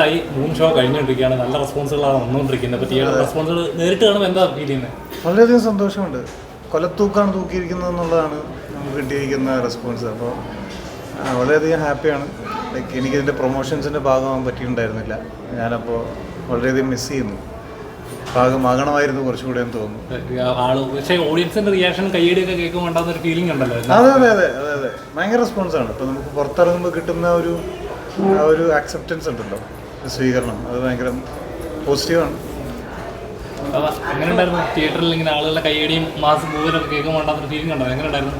ആയി മൂന്ന് ഷോ കഴിഞ്ഞുകൊണ്ടിരിക്കുകയാണ്. നല്ല റെസ്പോൺസുകളാണ് വന്നുകൊണ്ടിരിക്കുന്നത്. അപ്പോൾ തിയേറ്റർ റെസ്പോൺസുകൾ നേരിട്ട് കാണുമ്പോൾ എന്താ ഫീൽ ചെയ്യുന്നത് വളരെയധികം സന്തോഷമുണ്ട്. കൊലത്തൂക്കാണ് തൂക്കിയിരിക്കുന്നത് എന്നുള്ളതാണ് നമുക്ക് കിട്ടിയിരിക്കുന്ന റെസ്പോൺസ് അപ്പോൾ വളരെയധികം ഹാപ്പിയാണ് ലൈക്ക് എനിക്കിതിന്റെ പ്രൊമോഷൻസിന്റെ ഭാഗമാകാൻ പറ്റിയിട്ടുണ്ടായിരുന്നില്ല. ഞാനപ്പോൾ വളരെയധികം മിസ് ചെയ്യുന്നു. ഭാഗമാകണമായിരുന്നു കുറച്ചുകൂടെ എന്ന് തോന്നുന്നു. പക്ഷേ ഓഡിയൻസിന്റെ റിയാക്ഷൻ കയ്യടിയൊക്കെ കേൾക്കുമ്പോൾ ഉണ്ടാകുന്ന ഒരു ഫീലിംഗ് ഉണ്ടല്ലോ അതെ അതെ അതെ അതെ അതെ. ഭയങ്കര റെസ്പോൺസാണ് ഇപ്പോൾ നമുക്ക് പുറത്തിറങ്ങുമ്പോൾ കിട്ടുന്ന ഒരു ആ ഒരു ആക്സെപ്റ്റൻസ് ഉണ്ടല്ലോ. സ്വീകരണം. അത് ഭയങ്കര പോസിറ്റീവാണ്. തിയേറ്ററിൽ ഇങ്ങനെ ആളുകളുടെ കയ്യടിയും മാസ് മൂവലൊക്കെ കേൾക്കുമ്പോൾ ഉണ്ടാകുന്ന ഫീലിംഗ് ഉണ്ടോ? എങ്ങനെ ഉണ്ടായിരുന്നു?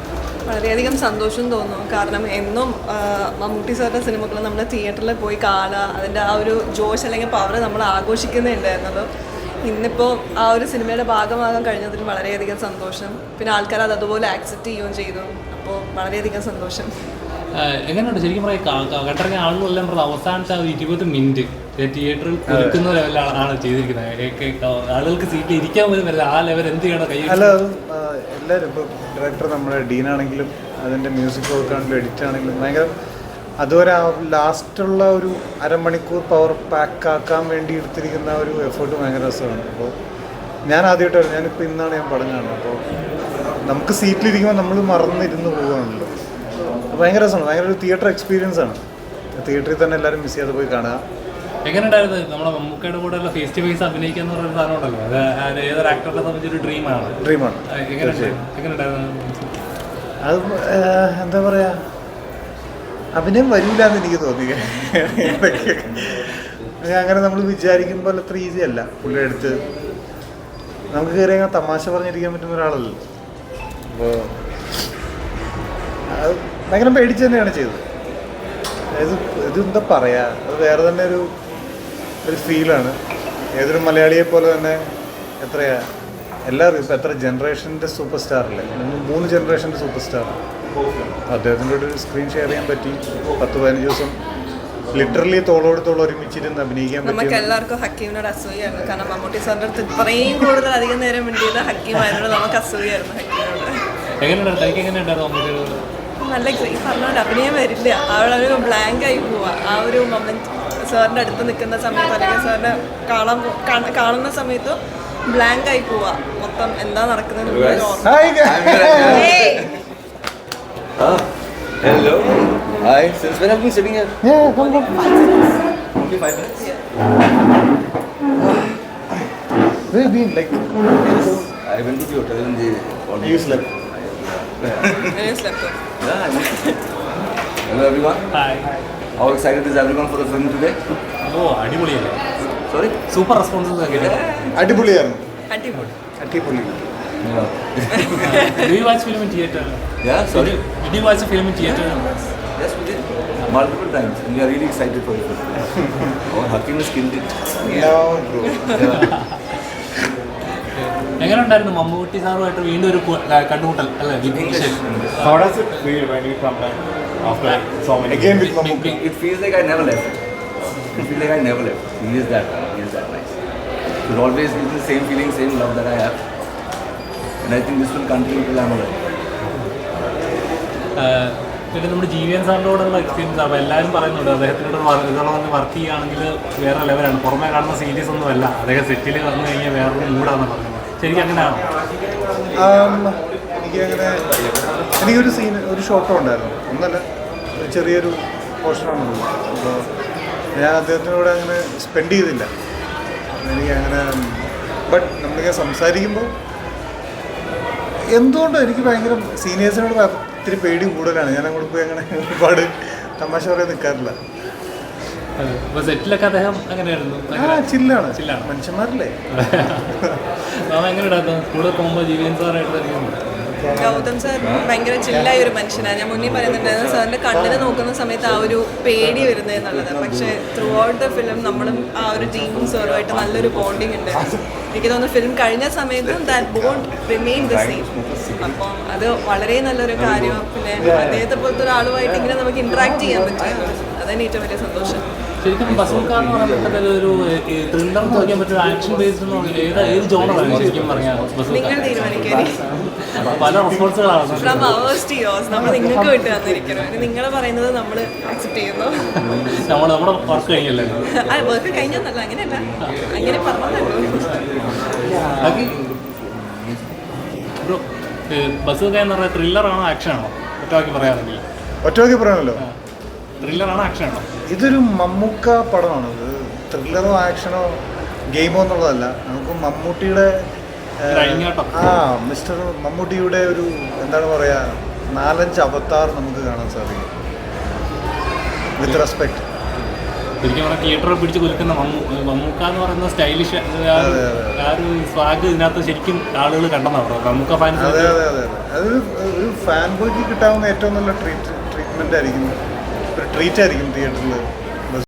വളരെയധികം സന്തോഷം തോന്നുന്നു. കാരണം എന്നും മമ്മൂട്ടി സാറിന്റെ സിനിമകൾ നമ്മൾ തിയേറ്ററിൽ പോയി കാണുക അതിന്റെ ആ ഒരു ജോഷ് അല്ലെങ്കിൽ പവർ നമ്മൾ ആഘോഷിക്കുന്നേ ഉണ്ടായിരുന്നത് ഇന്നിപ്പോൾ ആ ഒരു സിനിമയുടെ ഭാഗമാകാൻ കഴിഞ്ഞതിൽ വളരെയധികം സന്തോഷം. പിന്നെ ആൾക്കാർ അത് അതുപോലെ ആക്സെപ്റ്റ് ചെയ്യുകയും ചെയ്തു. അപ്പോൾ വളരെയധികം സന്തോഷം. എങ്ങനെയുണ്ട്? ശരിക്കും പറയാം കണ്ടിറങ്ങിയ ആളുകളെല്ലാം പറഞ്ഞത് അവസാനത്തെ ഇരുപത് മിനിറ്റ് തിയേറ്ററിൽ കൊടുക്കുന്ന ലെവലാണ് ചെയ്തിരിക്കുന്നത്. ആളുകൾക്ക് സീറ്റിൽ ഇരിക്കാൻ പോലും വരില്ല. ആ ലെവൽ എന്ത് ചെയ്യണം? കൈ അല്ല എല്ലാവരും ഇപ്പോൾ ഡയറക്ടർ നമ്മുടെ ഡീനാണെങ്കിലും അതിന്റെ മ്യൂസിക് വർക്കാണെങ്കിലും എഡിറ്റ് ആണെങ്കിലും ഭയങ്കര അതുവരെ ലാസ്റ്റുള്ള ഒരു അരമണിക്കൂർ പവർ പാക്ക് ആക്കാൻ വേണ്ടി എടുത്തിരിക്കുന്ന ഒരു എഫേർട്ട് ഭയങ്കര രസമാണ്. അപ്പോൾ ഞാൻ ആദ്യമായിട്ട് ഞാനിപ്പോൾ ഇന്നാണ് ഞാൻ പടം കാണുന്നത്. അപ്പോൾ നമുക്ക് സീറ്റിലിരിക്കുമ്പോൾ നമ്മൾ മറന്നിരുന്ന് പോവുകയാണല്ലോ. ഭയങ്കര രസമാണ്. ഭയങ്കര ഒരു തിയേറ്റർ എക്സ്പീരിയൻസ് ആണ്. തിയേറ്ററിൽ തന്നെ എല്ലാവരും മിസ് ചെയ്യാതെ പോയി കാണുക. എങ്ങനെണ്ടായിരുന്നു നമ്മുടെ മമ്മൂക്കയുടെ കൂടെ ഉള്ള ഫേസ് ടു ഫേസ് അഭിനയിക്കുക എന്ന് പറയുന്ന സാധനം ഉണ്ടല്ലോ. അത് അത് ഏതൊരു ആക്ടറിനെ സംബന്ധിച്ചൊരു ഡ്രീമാണ് ഡ്രീമാണ് എങ്ങനെ എങ്ങനെ അത് എന്താ പറയാ? അഭിനയം വരില്ല എന്ന് എനിക്ക് തോന്നി. അങ്ങനെ നമ്മൾ വിചാരിക്കുമ്പോൾ അത്ര ഈസി അല്ല. പുള്ളി അടുത്ത് നമുക്ക് കയറി അങ്ങനെ തമാശ പറഞ്ഞിരിക്കാൻ പറ്റുന്ന ഒരാളല്ലോ. അപ്പോൾ അത് ഭയങ്കര പേടിച്ച് തന്നെയാണ് ചെയ്തത്. അതായത് ഇതെന്താ പറയാ? അത് വേറെ തന്നെ ഒരു ഒരു ഫീലാണ് ഏതൊരു മലയാളിയെ പോലെ തന്നെ എത്രയാ? എല്ലാവരും ഇപ്പം എത്ര ജനറേഷന്റെ സൂപ്പർ സ്റ്റാറല്ലേ മൂന്ന് ജനറേഷന്റെ സൂപ്പർ സ്റ്റാർ അദ്ദേഹത്തിന്റെ ഒരു സ്ക്രീൻ ഷെയർ ചെയ്യാൻ പറ്റി. പത്ത് പതിനഞ്ച് ദിവസം ലിറ്ററലി തോളോട് തോൾ ഒരുമിച്ചിരുന്ന് അഭിനയിക്കാൻ നമുക്ക് പറ്റി എല്ലാവർക്കും ഹക്കീമിനോട് അസൂയാണ് കാരണം മമ്മൂട്ടി സാറിന്റെ അടുത്ത് ഇത്രയും കൂടുതൽ അധികം നേരം മിണ്ടിയത് ഹക്കീമായതുകൊണ്ട് നമുക്ക് അസൂയായിരുന്നു ഹക്കീമിനോട്. നല്ല ഈ പറഞ്ഞ അഭിനയം വരില്ല. അവളൊരു ബ്ലാങ്ക് ആയി പോവാ. ആ ഒരു മൊമെന്റ് സാറിന്റെ അടുത്ത് നിൽക്കുന്ന സമയത്ത് അല്ലെങ്കിൽ സാറിനെ കാണാൻ കാണ- കാണുന്ന സമയത്ത് ബ്ലാങ്ക് ആയി പോവാ. മൊത്തം എന്താ നടക്കുന്നത് Ah, hello. Hi. Since when have you been sitting here? Yeah, come, come. Only five minutes. Where have you been? Like, yes. I went to the hotel in the morning. you slept. Yeah. I went. Hello everyone. Hi. How excited is everyone for the film today? Oh, Adipuli. Sorry? Super responses again. അടിപൊളിയായിരുന്നു അടിപൊളി അടിപൊളി Yeah. Do you watch film in theater? Yeah. Sorry. Did you, did you watch a film in theater? Yeah. Yes, we did. Multiple times. And we are really excited for it. oh, Our Hakim has killed it. No, bro. Yeah. എങ്ങനെ ഉണ്ടായിരുന്നു മമ്മൂട്ടി സാറുമായിട്ട് വീണ്ടും ഒരു കണ്ടുമുട്ടൽ അല്ലേ it feel when you come back after so many Again with Big, Mammootty. big, It feels like I never left. It feels like I never left. He is that. He is that nice. It will always me the same feeling, same love that I have. And I think this will continue till I'm alive. പിന്നെ നമ്മുടെ G V N സാറിനോടുള്ള experience അപ്പോൾ എല്ലാവരും പറയുന്നുണ്ട് അദ്ദേഹത്തിനോട് ഇതോളം വന്ന് work ചെയ്യുകയാണെങ്കിൽ വേറെ ലെവലാണ് പുറമേ കാണുന്ന സീരീസ് ഒന്നുമല്ല അദ്ദേഹം സെറ്റിൽ വന്നു കഴിഞ്ഞാൽ വേറൊരു മൂടാന്ന് പറഞ്ഞത് ശരിക്കും അങ്ങനെയാണോ എനിക്കങ്ങനെ എനിക്കൊരു സീൻ ഒരു ഷോട്ടോ ഉണ്ടായിരുന്നു. ഒന്നല്ല ഒരു ചെറിയൊരു പോർഷനാണുള്ളത് അപ്പോൾ ഞാൻ അദ്ദേഹത്തിനോട് അങ്ങനെ സ്പെൻഡ് ചെയ്തില്ല. എനിക്ക് അങ്ങനെ ബട്ട് നമ്മളിങ്ങനെ സംസാരിക്കുമ്പോൾ എന്തുകൊണ്ടോ എനിക്ക് ഭയങ്കര സീനിയേഴ്സിനോട് ഒത്തിരി പേടി കൂടുതലാണ്? ഞാൻ അങ്ങോട്ട് പോയി അങ്ങനെ ഒരുപാട് തമാശ പറയാൻ നിൽക്കാറില്ല സെറ്റിലൊക്കെ അദ്ദേഹം അങ്ങനെയായിരുന്നു ചില്ലാണ് ചില്ലാണ്. മനുഷ്യന്മാരല്ലേ? മാമ എങ്ങനെ ഉണ്ടായിരുന്നു സ്കൂളിൽ പോകുമ്പോൾ ജീവിയൻ സാറായിട്ട് തന്നെ ഗൗതം സാർ ഭയങ്കര ചില്ലായ ഒരു മനുഷ്യനാണ്. ഞാൻ മുന്നേ പറയുന്നുണ്ടായിരുന്നു സാറിന്റെ കണ്ണിന് നോക്കുന്ന സമയത്ത് ആ ഒരു പേടി വരുന്നത് എന്നുള്ളത്. പക്ഷേ ത്രൂ ഔട്ട് ദ ഫിലിം നമ്മളും ആ ഒരു ടീമും സാറുമായിട്ട് നല്ലൊരു ബോണ്ടിങ് ഉണ്ട്. എനിക്ക് തോന്നുന്നു ഫിലിം കഴിഞ്ഞ സമയത്തും that bond remain the same അപ്പം അത് വളരെ നല്ലൊരു കാര്യമാണ്. പിന്നെ അദ്ദേഹത്തെ പോലത്തെ ഒരാളുമായിട്ട് ഇങ്ങനെ നമുക്ക് ഇന്ററാക്ട് ചെയ്യാൻ പറ്റും. അതാണ് ഏറ്റവും വലിയ സന്തോഷം. ശരിക്കും ബസൂക്ക എന്ന് പറയുന്നത് ഒരു ത്രില്ലർ പറ്റും ആക്ഷൻ ബേസ്ഡ് എന്ന് പറഞ്ഞാൽ ഏത് ഏത് ജോണറാണ് ശരിക്കും പറഞ്ഞാൽ നിങ്ങൾ തീരുമാനിക്കാൻ പല റെസ്പോൺസുകളാണ് ഫ്രം അവേഴ്സ് ടു യോസ് നമ്മൾ നിങ്ങൾക്ക് വിട്ട് തന്നിരിക്കണം ഇനി നിങ്ങൾ പറയുന്നത് നമ്മൾ അക്സെപ്റ്റ് ചെയ്യുന്നു. നമ്മൾ നമ്മുടെ വർക്ക് കഴിഞ്ഞല്ലേ? ആ വർക്ക് കഴിഞ്ഞൊന്നല്ല അങ്ങനെയല്ല. അങ്ങനെ പറഞ്ഞതല്ലോ. ബാക്കി? ബ്രോ ബസൂക്ക എന്ന് പറയുന്നത് ത്രില്ലറാണോ ആക്ഷൻ ആണോ? ഒറ്റവാക്കി പറയാണെങ്കിൽ ഒറ്റയ്ക്ക് പറയണല്ലോ ത്രില്ലറാണോ ആക്ഷൻ ആണോ ഇതൊരു മമ്മൂക്ക പടമാണ്. ഇത് ത്രില്ലറോ ആക്ഷനോ ഗെയിമോ എന്നുള്ളതല്ല. നമുക്ക് മമ്മൂട്ടിയുടെ ആ മിസ്റ്റർ മമ്മൂട്ടിയുടെ ഒരു എന്താണ് പറയുക നാലഞ്ച് അവതാർ നമുക്ക് കാണാൻ സാധിക്കും. വിത്ത് റെസ്പെക്ട് ശരിക്കും പറഞ്ഞാൽ തിയേറ്ററിൽ പിടിച്ച് കുലുക്കുന്ന മമ്മൂ മമ്മൂക്ക എന്ന് പറയുന്ന സ്റ്റൈലിഷ് ആ ഒരു സ്വാഗ് ഇതിനകത്ത് ശരിക്കും ആളുകൾ കണ്ടെന്നാണ് മമ്മൂക്ക ഫാൻസ് അതെ അതെ അതെ അതെ. ഒരു ഫാൻ ബോയ്ക്ക് കിട്ടാവുന്ന ഏറ്റവും നല്ല ട്രീറ്റ് ട്രീറ്റ്മെന്റ് ആയിരിക്കും. ഒരു ട്രീറ്റ് ആയിരിക്കും തിയേറ്ററിൽ